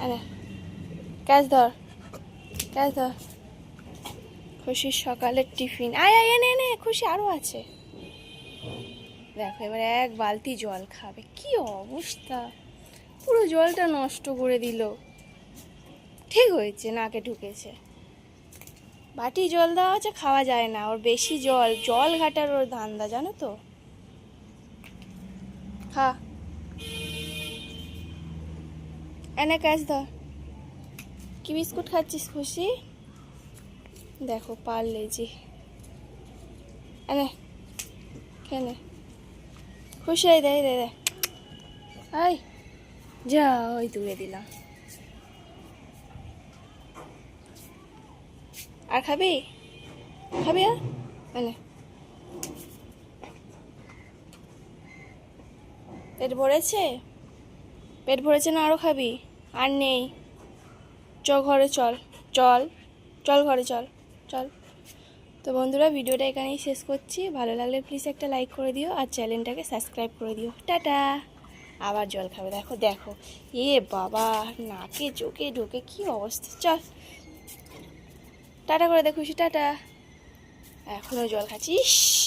আরে, ক্যাচ ধর ক্যাচ ধর। খুশির সকালের টিফিন। আয় আয়, এনে এনে, খুশি আরও আছে। দেখো, এবার এক বালতি জল খাবে। কি অবস্থা? পুরো জলটা নষ্ট করে দিল। ঠিক হয়েছে, নাকে ঢুকেছে। বাটি জল দেওয়া আছে, খাওয়া যায় না। ওর বেশি জল জল ঘাটার ওর ধান্দা, জানো তো? খা। এনে ক্যাচ ধর। কি বিস্কুট খাচ্ছিস খুশি? দেখো, পারলে জি এনে খেনে খুশি, এই দে এই দে দে। আই যা, ওই তুলে দিলাম। আর খাবি? খাবি আর? এনে। পেট ভরেছে? পেট ভরেছে না আরও খাবি? আর নেই। চ ঘরে চল। চল। চল ঘরে চল। চল। তো বন্ধুরা, ভিডিওটা এখানেই শেষ করছি। ভালো লাগলে প্লিজ একটা লাইক করে দিও আর চ্যানেলটাকে সাবস্ক্রাইব করে দিও। টাটা। আবার জল খাবে। দেখো দেখো। এ বাবা, নাকে চোখে ঢোকে কি অবস্থা। চল। টাটা করে দে খুশি। টাটা। এখনও জল খাচ্ছিস